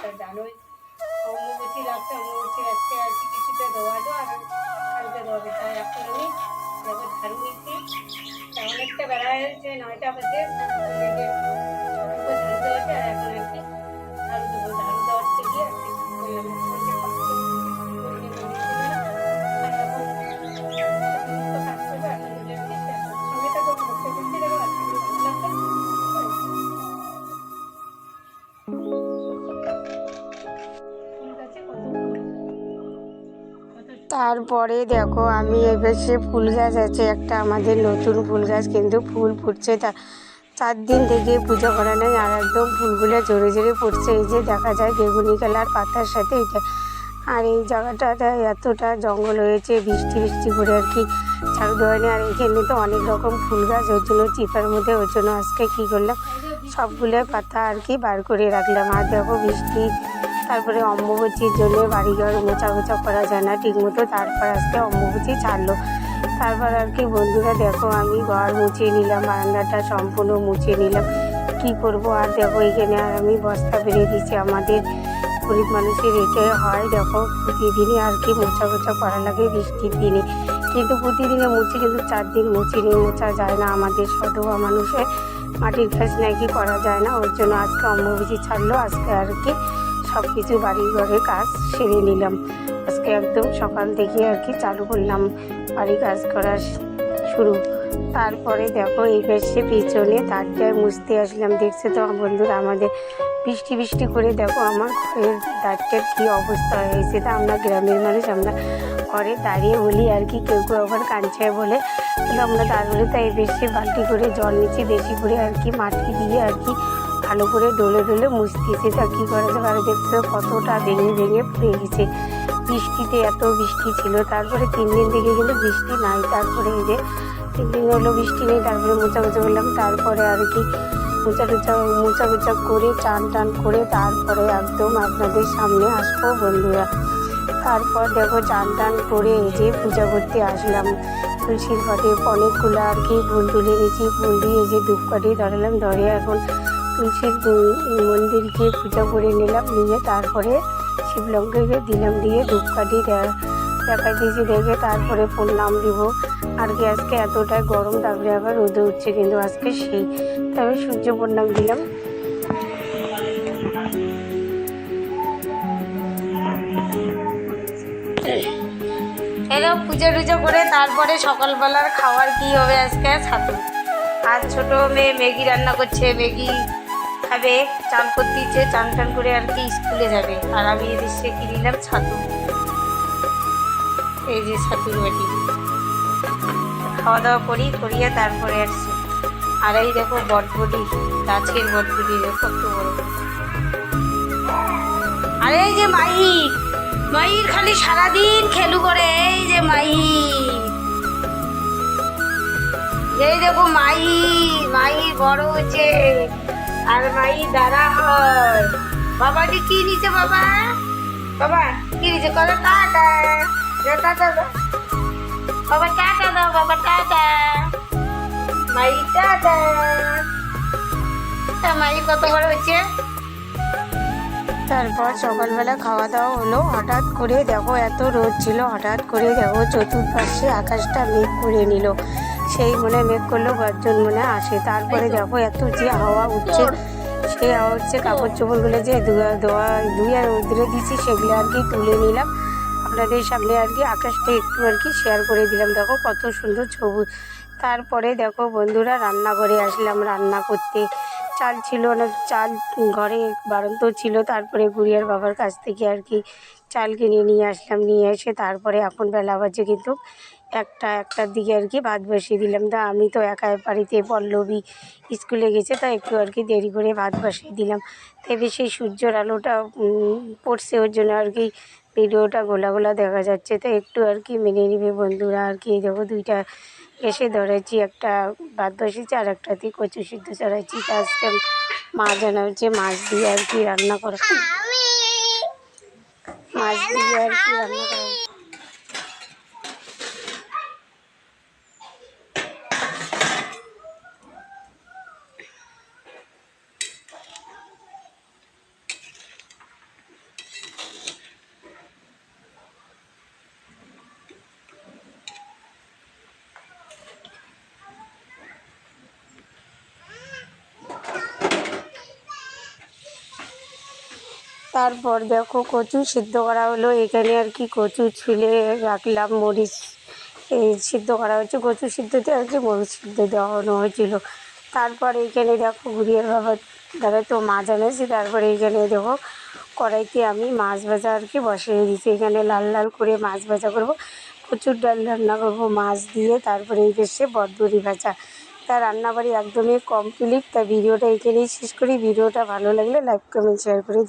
তা জানোই। অম্বুবতী ডাক্তার অম্বুবতী আজকে আর কি কিছুটা ধোয়ালো আর কালকে ধোয়াবে। তাই এখন আমি ঝাড়ু নিচ্ছি তা অনেকটা বেড়া হয়েছে, নয়টা বাজে। তারপরে দেখো আমি সে ফুল গাছ আছে, একটা আমাদের নতুন ফুল গাছ কিন্তু ফুল ফুটছে। তা চার দিন থেকে পুজো করা নেই, আর একদম ফুলগুলো জোরে জোরে পড়ছে। এই যে দেখা যায় বেগুনি কালার, পাতার সাথে এটা আর এই জায়গাটাতে এতটা জঙ্গল হয়েছে, বৃষ্টি বৃষ্টি করে আর কি ঝাড়ু দেওয়া আর এখানে তো অনেক রকম ফুল গাছ, ওর জন্য চিপার মধ্যে, ওর জন্য আজকে কী করলাম? সবগুলো পাতা আর কি বার করে রাখলাম। আর দেখো বৃষ্টি তারপরে অম্বুবচির জন্য বাড়িঘর মোচা মোচা করা যায় না ঠিক মতো তারপর আজকে অম্বুবচি ছাড়লো। তারপর আর কি, বন্ধুরা, দেখো আমি ঘর মুছিয়ে নিলাম, বারান্দাটা সম্পূর্ণ মুছিয়ে নিলাম। কি করব আর দেখো, এখানে আর আমি বস্তা বেরিয়ে দিচ্ছি আমাদের। গরিব মানুষের এটাই হয়, দেখো, প্রতিদিনই আর কি মোচা মোচা করা লাগে বৃষ্টির দিনে। কিন্তু প্রতিদিনে মুছি, কিন্তু চার দিন মুছি নিয়ে মোচা যায় না আমাদের সদবা মানুষের। মাটির কাজ নাকি করা যায় না ওর জন্য আজকে অম্বুবচি ছাড়লো, আজকে আর কি সব কিছু বাড়ি ঘরে কাজ সেরে নিলাম। আজকে একদম সকাল থেকে আর কি চালু করলাম বাড়ি কাজ করা শুরু। তারপরে দেখো এই পাশে পিছনে তারটায় মুছতে আসলাম। দেখছে তো বন্ধুরা আমাদের বৃষ্টি বৃষ্টি করে দেখো আমার ঘরের দাঁড়টার কী অবস্থা হয়েছে। তা আমরা গ্রামের মানুষ, আমরা ঘরে দাঁড়িয়ে বলি আর কি, কেউ কেউ আবার কাঞ্চায় বলে। কিন্তু আমরা তারপরে তাই বেশি বালতি করে জল নিচ্ছি, বেশি করে আর কি মাটি দিয়ে আর কি ভালো করে ডলে ডলে মুছতেছে তা কী করা যাবে আর দেখছ কতটা ভেঙে ভেঙে পড়ে গেছে। বৃষ্টিতে এত বৃষ্টি ছিল, তারপরে তিন দিন থেকে কিন্তু বৃষ্টি নাই, তারপরে এই যে তিন দিন হলো বৃষ্টি নেই, তারপরে মোচা মোচা করলাম, তারপরে আর কি মোচা টোচা, মোচা মোচা করে, চান টান করে তারপরে একদম আপনাদের সামনে আসব বন্ধুরা। তারপর দেখো চান টান করে এই যে পূজা করতে আসলাম। তুলসীর পাটে অনেকগুলো আর কি ফুল তুলে নিয়েছি ফুল দিয়ে যে ধূপকাঠি ধরালাম, ধরে এখন তুলসীর মন্দির গিয়ে পূজা করে নিলাম, নিয়ে তারপরে শিবলঙ্গকে দিলাম দিয়ে ধূপকাঠি দে- দেখাই দিয়েছি দেখে তারপরে প্রণাম দিব। আর কি আজকে এতটাই গরম, তারপরে আবার রোদে উঠছে কিন্তু আজকে সেই। তবে সূর্য প্রণাম দিলাম। এলো পুজো টুজো করে তারপরে সকালবেলার খাওয়ার কি হবে আজকে? ছাতু আর ছোট মেয়ে ম্যাগি রান্না করছে, ম্যাগি খাবে চান করতে ইচ্ছে, চান টান করে আর কি স্কুলে যাবে। আর আমি এদেশে কি নিলাম ছাতু। এই যে ছাতুর বাটি। খাওয়া দাওয়া করি, করিয়া তারপরে আসছি। আর এই দেখো বটবটি, গাছের বটবটি কত বড় আর এই যে মাহির মাহির খালি সারাদিন খেলু করে, এই যে মাহির এই দেখো মাহি মাহি বড় হচ্ছে। মাহি দাঁড়া হয় বাবাটি কি নিচে, বাবা? বাবা, কি নিচে? কত টাটা টাটা দাও। বাবা টাটা দাও, বাবা টাটা মাই টাটা তা মাই, কত বড় হচ্ছে তারপর সকালবেলা খাওয়া দাওয়া হলো। হঠাৎ করে দেখো, এত রোদ ছিল। হঠাৎ করে দেখো, চতুর্পাশে আকাশটা মেঘ করে নিল। সেই মনে মেঘ করলেও গর্জন মনে আসে। তারপরে দেখো এত যে হাওয়া উঠছে, সেই হাওয়া উঠছে, কাপড় চোপড়গুলো যে ধোয়া ধোয়া রোদ্রে দিচ্ছি সেগুলো আর কি তুলে নিলাম। আপনাদের সামনে আর কি আকাশটা একটু আর কি শেয়ার করে দিলাম। দেখো কত সুন্দর সবুজ তারপরে দেখো বন্ধুরা, রান্নাঘরে আসলাম রান্না করতে। চাল ছিল না, চাল ঘরে বারন্ত ছিল। তারপরে গুড়িয়ার বাবার কাছ থেকে আর কি চাল কিনে নিয়ে আসলাম, নিয়ে এসে তারপরে এখন বেলা বাজে কিন্তু একটা, একটার দিকে আর কি ভাত বসিয়ে দিলাম। তা আমি তো একা বাড়িতে পল্লবী স্কুলে গেছে, তা একটু আর কি দেরি করে ভাত বসিয়ে দিলাম। তবে সেই সূর্যর আলোটা পড়ছে, ওর জন্য আর কি ভিডিওটা গোলা গোলা দেখা যাচ্ছে। তো একটু আর কি মেনে নিবে বন্ধুরা, আর কি দেখো দুইটা এসে ধরেছি, একটা ভাত বসেছি আর একটাতে কচু সিদ্ধ চড়াইছি তা আজকে মা জানা হচ্ছে মাছ দিয়ে আর কি রান্না করা। মাছ দিয়ে আর তারপর দেখো কচু সিদ্ধ করা হলো। এখানে আর কি কচু ছুলে রাখলাম, মরিচ। এই সিদ্ধ করা হয়েছে, কচু সিদ্ধ দেওয়া হচ্ছে মরিচ সিদ্ধ দেওয়ানো হয়েছিল। তারপর এইখানে দেখো গুড়িয়ার বাবা দাদা তো মাছ এনেছে, তারপরে এইখানে দেখো কড়াইতে আমি মাছ ভাজা আর কি বসিয়ে দিয়েছি। এখানে লাল লাল করে মাছ ভাজা করব, কচুর ডাল রান্না করব মাছ দিয়ে, তারপরে এই দেশে বটবড়ি ভাজা। তা রান্নাবাড়ি একদমই কমপ্লিট তা ভিডিওটা এখানেই শেষ করি। ভিডিওটা ভালো লাগলে লাইক কমেন্ট শেয়ার করে